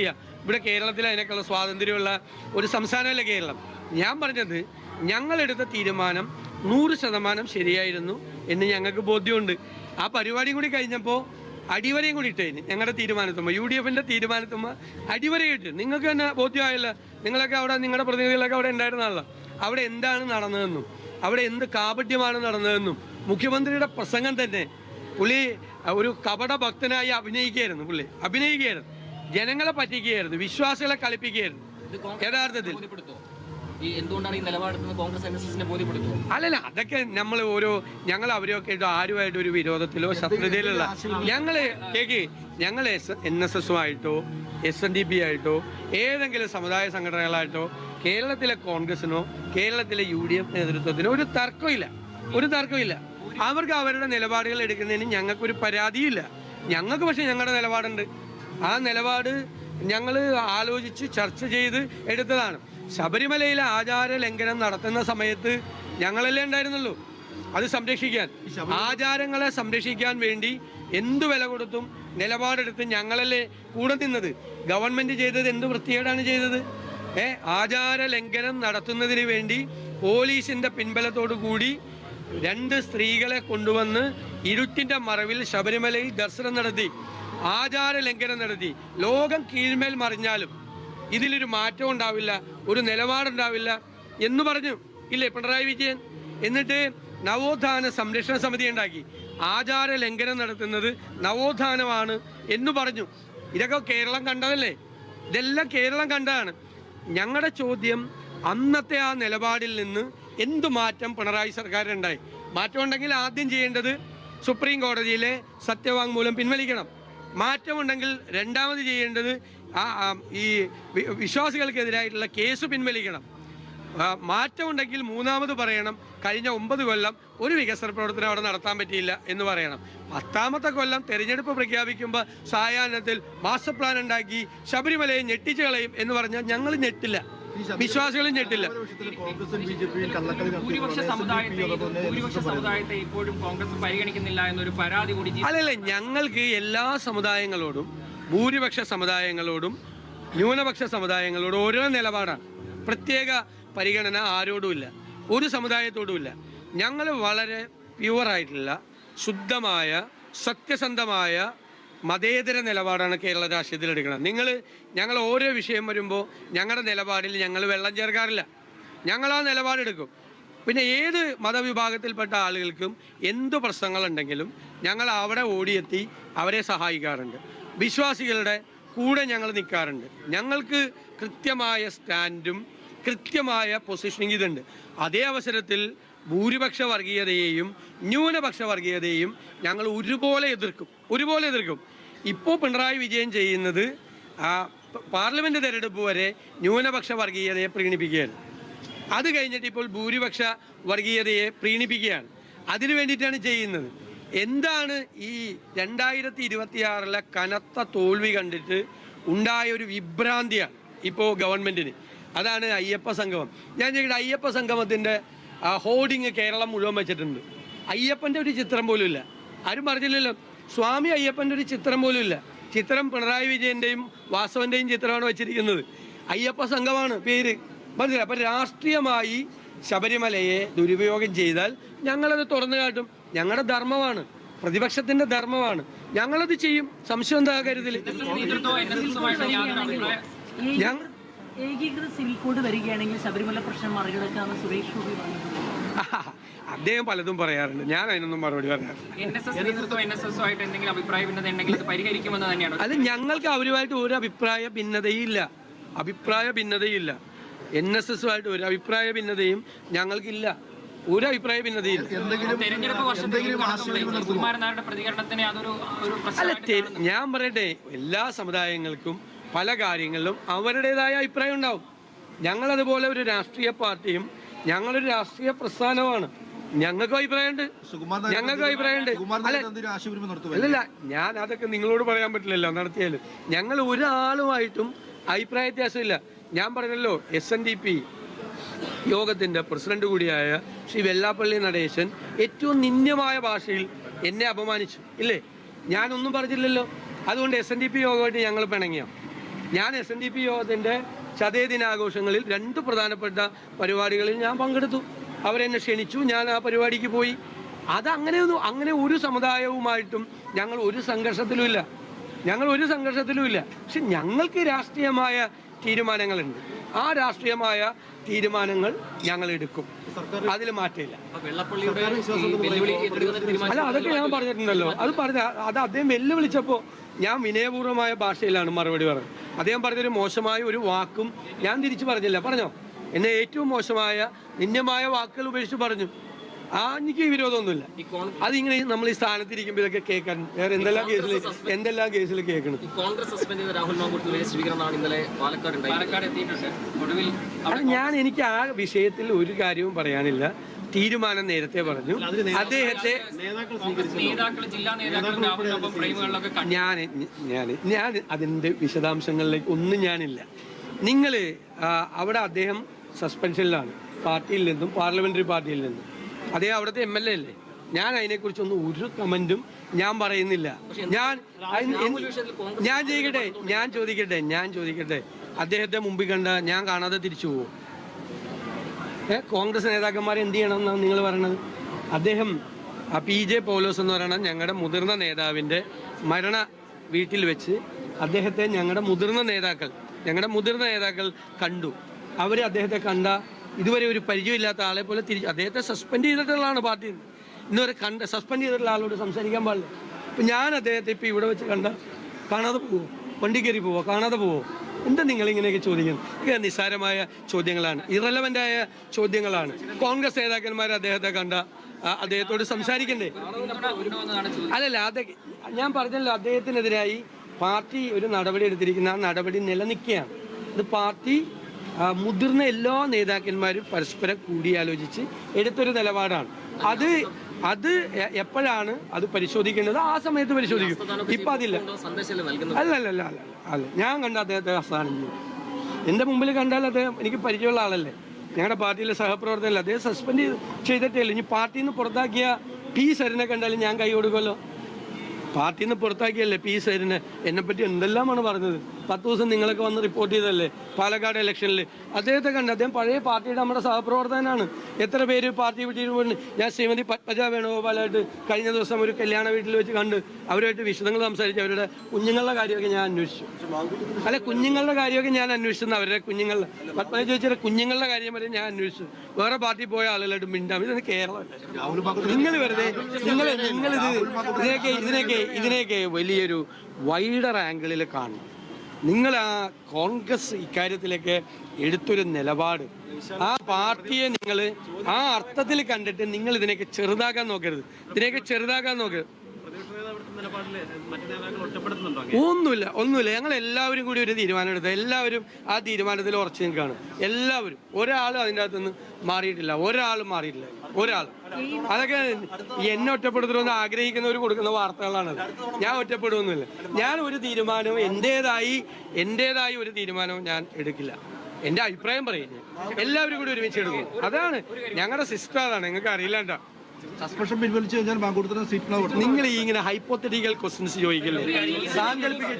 ഇവിടെ കേരളത്തിൽ അതിനൊക്കെയുള്ള സ്വാതന്ത്ര്യമുള്ള ഒരു സംസ്ഥാനമല്ല കേരളം? ഞാൻ പറഞ്ഞത് ഞങ്ങളെടുത്ത തീരുമാനം നൂറ് ശതമാനം ശരിയായിരുന്നു എന്ന് ഞങ്ങൾക്ക് ബോധ്യമുണ്ട്. ആ പരിപാടിയും കൂടി കഴിഞ്ഞപ്പോൾ അടിവരയും കൂടി ഇട്ടേന് ഞങ്ങളുടെ തീരുമാനത്തുമ്പോൾ യു ഡി എഫിന്റെ തീരുമാനത്തുമ്പോൾ അടിവരയും ഇട്ട്. നിങ്ങൾക്ക് തന്നെ ബോധ്യമായല്ലോ. നിങ്ങളൊക്കെ അവിടെ നിങ്ങളുടെ പ്രതിനിധികളൊക്കെ അവിടെ ഉണ്ടായിരുന്നല്ലോ അവിടെ എന്താണ് നടന്നതെന്നും അവിടെ എന്ത് കാപട്യമാണ് നടന്നതെന്നും മുഖ്യമന്ത്രിയുടെ പ്രസംഗം തന്നെ പുള്ളി ഒരു കപട ഭക്തനായി അഭിനയിക്കുകയായിരുന്നു പുള്ളി. അഭിനയിക്കുകയായിരുന്നു. ജനങ്ങളെ പറ്റിക്കുകയായിരുന്നു വിശ്വാസികളെ കളിപ്പിക്കുകയായിരുന്നു. യഥാർത്ഥത്തിൽ. എന്തുകൊണ്ടാണ് ഈ കോൺഗ്രസ് എൻ എസ് എസിനെ ബോധ്യപ്പെടുത്തുമോ അല്ലല്ല അതൊക്കെ നമ്മൾ ഓരോ ഞങ്ങൾ അവരെയൊക്കെ ആരുമായിട്ട് ഒരു വിരോധത്തിലോ ശത്രുതയിലുള്ള ഞങ്ങൾ കേക്ക് ഞങ്ങൾ എസ് എൻ എസ് എസുമായിട്ടോ എസ് എൻ ഡി പി ആയിട്ടോ ഏതെങ്കിലും സമുദായ സംഘടനകളായിട്ടോ കേരളത്തിലെ കോൺഗ്രസിനോ കേരളത്തിലെ യു ഡി എഫ് നേതൃത്വത്തിനോ ഒരു തർക്കമില്ല. ഒരു തർക്കമില്ല. അവർക്ക് അവരുടെ നിലപാടുകൾ എടുക്കുന്നതിന് ഞങ്ങൾക്കൊരു പരാതിയില്ല. ഞങ്ങൾക്ക് പക്ഷേ ഞങ്ങളുടെ നിലപാടുണ്ട്. ആ നിലപാട് ഞങ്ങൾ ആലോചിച്ച് ചർച്ച ചെയ്ത് എടുത്തതാണ്. ശബരിമലയിലെ ആചാര ലംഘനം നടത്തുന്ന സമയത്ത് ഞങ്ങളല്ലേ ഉണ്ടായിരുന്നുള്ളൂ. അത് സംരക്ഷിക്കാൻ. ആചാരങ്ങളെ സംരക്ഷിക്കാൻ വേണ്ടി എന്തു വില കൊടുത്തും നിലപാടെടുത്ത് ഞങ്ങളല്ലേ കൂടെ നിന്നത്. ഗവൺമെന്റ് ചെയ്തത് എന്ത് വൃത്തികേടാണ് ചെയ്തത്? ഏ ആചാര ലംഘനം നടത്തുന്നതിന് വേണ്ടി പോലീസിന്റെ പിൻബലത്തോടു കൂടി രണ്ട് സ്ത്രീകളെ കൊണ്ടുവന്ന് ഇരുട്ടിന്റെ മറവിൽ ശബരിമലയിൽ ദർശനം നടത്തി. ആചാര ലംഘനം നടത്തി. ലോകം കീഴ്മേൽ മറിഞ്ഞാലും ഇതിലൊരു മാറ്റം ഉണ്ടാവില്ല ഒരു നിലപാടുണ്ടാവില്ല എന്ന് പറഞ്ഞു. ഇല്ലേ പിണറായി വിജയൻ? എന്നിട്ട് നവോത്ഥാന സംരക്ഷണ സമിതി ഉണ്ടാക്കി. ആചാര ലംഘനം നടത്തുന്നത് നവോത്ഥാനമാണ് എന്ന് പറഞ്ഞു. ഇതൊക്കെ കേരളം കണ്ടതല്ലേ? ഇതെല്ലാം കേരളം കണ്ടതാണ്. ഞങ്ങളുടെ ചോദ്യം അന്നത്തെ ആ നിലപാടിൽ നിന്ന് എന്തു മാറ്റം പിണറായി സർക്കാരുണ്ടായി മാറ്റം ഉണ്ടെങ്കിൽ ആദ്യം ചെയ്യേണ്ടത് സുപ്രീം കോടതിയിലെ സത്യവാങ്മൂലം പിൻവലിക്കണം. മാറ്റമുണ്ടെങ്കിൽ രണ്ടാമത് ചെയ്യേണ്ടത് ആ ഈ വിശ്വാസികൾക്കെതിരായിട്ടുള്ള കേസ് പിൻവലിക്കണം. മാറ്റമുണ്ടെങ്കിൽ മൂന്നാമത് പറയണം കഴിഞ്ഞ ഒമ്പത് കൊല്ലം ഒരു വികസന പ്രവർത്തനം അവിടെ നടത്താൻ പറ്റിയില്ല എന്ന് പറയണം. പത്താമത്തെ കൊല്ലം തെരഞ്ഞെടുപ്പ് പ്രഖ്യാപിക്കുമ്പോൾ സായാഹ്നത്തിൽ മാസ്റ്റർ പ്ലാൻ ഉണ്ടാക്കി ശബരിമലയെ ഞെട്ടിച്ചു കളയും എന്ന് പറഞ്ഞാൽ ഞങ്ങൾ ഞെട്ടില്ല. വിശ്വാസികളും ഞെട്ടില്ല. അല്ലല്ല ഞങ്ങൾക്ക് എല്ലാ സമുദായങ്ങളോടും ഭൂരിപക്ഷ സമുദായങ്ങളോടും ന്യൂനപക്ഷ സമുദായങ്ങളോടും ഓരോ നിലപാടാണ്. പ്രത്യേക പരിഗണന ആരോടുമില്ല ഒരു സമുദായത്തോടുമില്ല ഞങ്ങൾ വളരെ പ്യുവറായിട്ടുള്ള ശുദ്ധമായ സത്യസന്ധമായ മതേതര നിലപാടാണ് കേരള രാഷ്ട്രീയത്തിൽ എടുക്കുന്നത്. നിങ്ങൾ ഞങ്ങൾ ഓരോ വിഷയം വരുമ്പോൾ ഞങ്ങളുടെ നിലപാടിൽ ഞങ്ങൾ വെള്ളം ചേർക്കാറില്ല. ഞങ്ങൾ ആ നിലപാടെടുക്കും പിന്നെ ഏത് മതവിഭാഗത്തിൽപ്പെട്ട ആളുകൾക്കും എന്ത് പ്രശ്നങ്ങളുണ്ടെങ്കിലും ഞങ്ങൾ അവിടെ ഓടിയെത്തി അവരെ സഹായിക്കാറുണ്ട്. വിശ്വാസികളുടെ കൂടെ ഞങ്ങൾ നിൽക്കാറുണ്ട് ഞങ്ങൾക്ക് കൃത്യമായ സ്റ്റാൻഡും കൃത്യമായ പൊസിഷനിങ് ഇതുണ്ട്. അതേ അവസരത്തിൽ ഭൂരിപക്ഷ വർഗീയതയെയും ന്യൂനപക്ഷ വർഗീയതയെയും ഞങ്ങൾ ഒരുപോലെ എതിർക്കും. ഒരുപോലെ എതിർക്കും. ഇപ്പോൾ പിണറായി വിജയൻ ചെയ്യുന്നത് ആ പാർലമെന്റ് തെരഞ്ഞെടുപ്പ് വരെ ന്യൂനപക്ഷ വർഗീയതയെ പ്രീണിപ്പിക്കുകയാണ്. അത് കഴിഞ്ഞിട്ട് ഇപ്പോൾ ഭൂരിപക്ഷ വർഗീയതയെ പ്രീണിപ്പിക്കുകയാണ്. അതിനു വേണ്ടിയിട്ടാണ് ചെയ്യുന്നത്. എന്താണ് ഈ രണ്ടായിരത്തി ഇരുപത്തിയാറിലെ കനത്ത തോൽവി കണ്ടിട്ട് ഉണ്ടായ ഒരു വിഭ്രാന്തിയാണ് ഇപ്പോൾ ഗവൺമെന്റിന് അതാണ് അയ്യപ്പ സംഗമം. ഞാൻ ചോദിക്കട്ടെ അയ്യപ്പ സംഗമത്തിന്റെ ഹോർഡിങ് കേരളം മുഴുവൻ വെച്ചിട്ടുണ്ട്. അയ്യപ്പന്റെ ഒരു ചിത്രം പോലും ഇല്ല ആരും പറഞ്ഞില്ലല്ലോ. സ്വാമി അയ്യപ്പന്റെ ഒരു ചിത്രം പോലും ഇല്ല. ചിത്രം പിണറായി വിജയന്റെയും വാസവന്റെയും ചിത്രമാണ് വെച്ചിരിക്കുന്നത്. അയ്യപ്പ സംഘമാണ് പേര്. മനസ്സിലായി? അപ്പം രാഷ്ട്രീയമായി ശബരിമലയെ ദുരുപയോഗം ചെയ്താൽ ഞങ്ങളത് തുറന്നു കാട്ടും. ഞങ്ങളുടെ ധർമ്മമാണ്. പ്രതിപക്ഷത്തിന്റെ ധർമ്മമാണ്. ഞങ്ങളത് ചെയ്യും. സംശയം എന്താ ഞങ്ങൾ ഏകീകൃത സിവിൽ കോഡ് വരികയാണെങ്കിൽ ശബരിമല പ്രശ്നം മറികടക്കാമെന്ന് സുരേഷ് ഗോപി പറഞ്ഞിട്ടുണ്ട്. അദ്ദേഹം പലതും പറയാറുണ്ട്. ഞാൻ അതിനൊന്നും മറുപടി പറയാറില്ല അത് ഞങ്ങൾക്ക് അവരുമായിട്ട് ഒരു അഭിപ്രായ ഭിന്നതയില്ല. അഭിപ്രായ ഭിന്നതയില്ല. എൻ എസ് എസുമായിട്ട് ഒരു അഭിപ്രായ ഭിന്നതയും ഞങ്ങൾക്കില്ല. ഒരു അഭിപ്രായ ഭിന്നതയില്ല. അല്ല. ഞാൻ പറയട്ടെ എല്ലാ സമുദായങ്ങൾക്കും പല കാര്യങ്ങളിലും അവരുടേതായ അഭിപ്രായം ഉണ്ടാവും. ഞങ്ങളതുപോലെ ഒരു രാഷ്ട്രീയ പാർട്ടിയും ഞങ്ങളൊരു രാഷ്ട്രീയ പ്രസ്ഥാനമാണ് ഞങ്ങൾക്കും അഭിപ്രായമുണ്ട്. ഞങ്ങൾക്ക് അഭിപ്രായമുണ്ട്. അല്ലല്ല ഞാൻ അതൊക്കെ നിങ്ങളോട് പറയാൻ പറ്റില്ലല്ലോ നടത്തിയാലും. ഞങ്ങൾ ഒരാളുമായിട്ടും അഭിപ്രായ വ്യത്യാസമില്ല. ഞാൻ പറഞ്ഞല്ലോ എസ് എൻ ഡി പി യോഗത്തിന്റെ പ്രസിഡന്റ് കൂടിയായ ശ്രീ വെള്ളാപ്പള്ളി നടേശൻ ഏറ്റവും നിന്ദ്യമായ ഭാഷയിൽ എന്നെ അപമാനിച്ചു ഇല്ലേ? ഞാനൊന്നും പറഞ്ഞില്ലല്ലോ. അതുകൊണ്ട് എസ് എൻ ഡി പി യോഗമായിട്ട് ഞങ്ങൾ പിണങ്ങിയോ? ഞാൻ എസ് എൻ ഡി പി യോഗത്തിന്റെ ചതയ ദിനാഘോഷങ്ങളിൽ രണ്ട് പ്രധാനപ്പെട്ട പരിപാടികളിൽ ഞാൻ പങ്കെടുത്തു. അവരെന്നെ ക്ഷണിച്ചു. ഞാൻ ആ പരിപാടിക്ക് പോയി. അത് അങ്ങനെയൊന്നും അങ്ങനെ ഒരു സമുദായവുമായിട്ടും ഞങ്ങൾ ഒരു സംഘർഷത്തിലുമില്ല. ഞങ്ങൾ ഒരു സംഘർഷത്തിലുമില്ല. പക്ഷെ ഞങ്ങൾക്ക് രാഷ്ട്രീയമായ തീരുമാനങ്ങളുണ്ട്. ആ രാഷ്ട്രീയമായ തീരുമാനങ്ങൾ ഞങ്ങൾ എടുക്കും. അതിൽ മാറ്റമില്ല. അല്ല അതൊക്കെ ഞാൻ പറഞ്ഞിട്ടുണ്ടല്ലോ. അത് പറഞ്ഞ അത് അദ്ദേഹം വെല്ലുവിളിച്ചപ്പോൾ ഞാൻ വിനയപൂർവമായ ഭാഷയിലാണ് മറുപടി പറഞ്ഞത്. അദ്ദേഹം പറഞ്ഞൊരു മോശമായ ഒരു വാക്കും ഞാൻ തിരിച്ചു പറഞ്ഞില്ല. പറഞ്ഞോ? എന്നെ ഏറ്റവും മോശമായ നിന്യമായ വാക്കുകൾ ഉപേക്ഷിച്ച് പറഞ്ഞു. ആ എനിക്ക് വിരോധമൊന്നുമില്ല. അതിങ്ങനെ നമ്മൾ ഈ സ്ഥാനത്തിരിക്കുമ്പോൾ ഇതൊക്കെ കേൾക്കാൻ വേറെ എന്തെല്ലാം കേസിൽ എന്തെല്ലാം കേസിൽ കേൾക്കണം? കോൺഗ്രസ് സസ്പെൻഡ് ചെയ്ത രാഹുൽ സ്വീകരണമാണ് ഇന്നലെ പാലക്കാട് ഉണ്ടായത് പാലക്കാട് എത്തിയിട്ടുണ്ട്. ഒടുവിൽ അത് ഞാൻ എനിക്ക് ആ വിഷയത്തിൽ ഒരു കാര്യവും പറയാനില്ല. തീരുമാനം നേരത്തെ പറഞ്ഞു. അദ്ദേഹത്തെ ഞാൻ ഞാൻ ഞാൻ അതിന്റെ വിശദാംശങ്ങളിലേക്ക് ഒന്നും ഞാനില്ല. നിങ്ങൾ അവിടെ അദ്ദേഹം സസ്പെൻഷനിലാണ് പാർട്ടിയിൽ നിന്നും പാർലമെന്ററി പാർട്ടിയിൽ നിന്നും. അതേ അവിടുത്തെ എം എൽ എ അല്ലേ? ഞാൻ അതിനെക്കുറിച്ചൊന്നും ഒരു കമന്റും ഞാൻ പറയുന്നില്ല. ഞാൻ ഞാൻ ചോദിക്കട്ടെ ഞാൻ ചോദിക്കട്ടെ ഞാൻ ചോദിക്കട്ടെ. അദ്ദേഹത്തെ മുമ്പിൽ കണ്ട ഞാൻ കാണാതെ തിരിച്ചു പോകും ഏ കോൺഗ്രസ് നേതാക്കന്മാർ എന്ത് ചെയ്യണം എന്നാണ് നിങ്ങൾ പറയണത്? അദ്ദേഹം ആ പി ജെ പൗലോസ് എന്ന് പറയുന്ന ഞങ്ങളുടെ മുതിർന്ന നേതാവിന്റെ മരണ വീട്ടിൽ വെച്ച് അദ്ദേഹത്തെ ഞങ്ങളുടെ മുതിർന്ന നേതാക്കൾ ഞങ്ങളുടെ മുതിർന്ന നേതാക്കൾ കണ്ടു. അവർ അദ്ദേഹത്തെ കണ്ട ഇതുവരെ ഒരു പരിചയമില്ലാത്ത ആളെ പോലെ തിരിച്ച് അദ്ദേഹത്തെ സസ്പെൻഡ് ചെയ്തിട്ടുള്ളതാണ് പാർട്ടിയിൽ നിന്ന് ഇന്നുവരെ കണ്ട സസ്പെൻഡ് ചെയ്തിട്ടുള്ള ആളോട് സംസാരിക്കാൻ പാടില്ല. അപ്പം ഞാൻ അദ്ദേഹത്തെ ഇപ്പോൾ ഇവിടെ വെച്ച് കണ്ട കാണാതെ പോവോ? വണ്ടി കയറി പോവോ? കാണാതെ പോവോ? എന്താ നിങ്ങൾ ഇങ്ങനെയൊക്കെ ചോദിക്കുന്നത്? ഇത് നിസ്സാരമായ ചോദ്യങ്ങളാണ്. ഇറലവന്റായ ചോദ്യങ്ങളാണ്. കോൺഗ്രസ് നേതാക്കന്മാർ അദ്ദേഹത്തെ കണ്ട അദ്ദേഹത്തോട് സംസാരിക്കണ്ടേ? അല്ലല്ല അത് ഞാൻ പറഞ്ഞല്ലോ അദ്ദേഹത്തിനെതിരായി പാർട്ടി ഒരു നടപടി എടുത്തിരിക്കുന്ന ആ നടപടി നിലനിൽക്കുകയാണ്. ഇത് പാർട്ടി മുതിർന്ന എല്ലാ നേതാക്കന്മാരും പരസ്പരം കൂടിയാലോചിച്ച് എടുത്തൊരു നിലപാടാണ്. അത് അത് എപ്പോഴാണ് അത് പരിശോധിക്കേണ്ടത്? ആ സമയത്ത് പരിശോധിക്കും. ഇപ്പം അതില്ല. അല്ല അല്ല അല്ല അല്ല. ഞാൻ കണ്ട അദ്ദേഹത്തെ അസ്ഥാനം ചെയ്യും എന്റെ മുമ്പിൽ കണ്ടാൽ അദ്ദേഹം എനിക്ക് പരിചയമുള്ള ആളല്ലേ? ഞങ്ങളുടെ പാർട്ടിയിലെ സഹപ്രവർത്തകല്ലേ അദ്ദേഹം സസ്പെൻഡ് ചെയ്ത് ചെയ്തിട്ടേ ഇല്ല. ഇനി പാർട്ടിയിൽ നിന്ന് പുറത്താക്കിയ പി. സരിനെ കണ്ടാലും ഞാൻ കൈ കൊടുക്കുമല്ലോ. പാർട്ടിയിൽ നിന്ന് പുറത്താക്കിയല്ലേ പി സരിനെ എന്നെപ്പറ്റി എന്തെല്ലാമാണ് പറഞ്ഞത്? പത്ത് ദിവസം നിങ്ങളൊക്കെ വന്ന് റിപ്പോർട്ട് ചെയ്തല്ലേ പാലക്കാട് ഇലക്ഷനിൽ അദ്ദേഹത്തെ കണ്ട് അദ്ദേഹം പഴയ പാർട്ടിയുടെ നമ്മുടെ സഹപ്രവർത്തകനാണ്. എത്ര പേര് പാർട്ടി വിട്ടിട്ട് പോയിട്ട് ഞാൻ ശ്രീമതി പത്മജ വേണുഗോപാലായിട്ട് കഴിഞ്ഞ ദിവസം ഒരു കല്യാണ വീട്ടിൽ വെച്ച് കണ്ട് അവരുമായിട്ട് വിശദങ്ങൾ സംസാരിച്ച് അവരുടെ കുഞ്ഞുങ്ങളുടെ കാര്യമൊക്കെ ഞാൻ അന്വേഷിച്ചു. അല്ല കുഞ്ഞുങ്ങളുടെ കാര്യമൊക്കെ ഞാൻ അന്വേഷിച്ചു അവരുടെ കുഞ്ഞുങ്ങളുടെ പത്മജ ചോദിച്ചാൽ കുഞ്ഞുങ്ങളുടെ കാര്യം വരെ ഞാൻ അന്വേഷിച്ചു. വേറെ പാർട്ടി പോയ ആളുകളായിട്ട് മിണ്ടാം. ഇതൊന്ന് കേരളം? നിങ്ങൾ വെറുതെ നിങ്ങൾ നിങ്ങളിത് ഇത് ഇതിനൊക്കെ ഇതിനൊക്കെ ഇതിനെയൊക്കെ വലിയൊരു വൈഡർ ആംഗിളിൽ കാണണം. നിങ്ങൾ ആ കോൺഗ്രസ് ഇക്കാര്യത്തിലേക്ക് എടുത്തൊരു നിലപാട്. ആ പാർട്ടിയെ നിങ്ങൾ ആ അർത്ഥത്തിൽ കണ്ടിട്ട് നിങ്ങൾ ഇതിനെയൊക്കെ ചെറുതാക്കാൻ നോക്കരുത്. ഇതിനെയൊക്കെ ചെറുതാക്കാൻ നോക്കരുത് ഒന്നുമില്ല ഒന്നുമില്ല. ഞങ്ങൾ എല്ലാവരും കൂടി ഒരു തീരുമാനം എടുത്തത് എല്ലാവരും ആ തീരുമാനത്തിൽ ഉറച്ചു നിൽക്കുകയാണ്. എല്ലാവരും. ഒരാളും അതിന്റെ അകത്തുനിന്ന് മാറിയിട്ടില്ല. ഒരാളും മാറിയിട്ടില്ല. ഒരാൾ അതൊക്കെ എന്നെ ഒറ്റപ്പെടുത്തണമെന്ന് ആഗ്രഹിക്കുന്നവർ കൊടുക്കുന്ന വാർത്തകളാണ് ഞാൻ ഒറ്റപ്പെടുമെന്നില്ല ഞാൻ ഒരു തീരുമാനവും എന്റേതായി എന്റേതായി ഒരു തീരുമാനവും ഞാൻ എടുക്കില്ല എന്റെ അഭിപ്രായം പറയും. എല്ലാവരും കൂടി ഒരുമിച്ച് എടുക്കും അതാണ് ഞങ്ങളുടെ സിസ്റ്റം അതാണ് നിങ്ങൾക്ക് അറിയില്ലാണ്ട സസ്പെൻഷൻ പിൻവലിച്ചു കഴിഞ്ഞാൽ സീറ്റ് നിങ്ങൾ ഈ ഇങ്ങനെ ഹൈപ്പോത്തറ്റിക്കൽ ക്വസ്റ്റ്യൻസ് ചോദിക്കില്ലേ സാങ്കല്പിക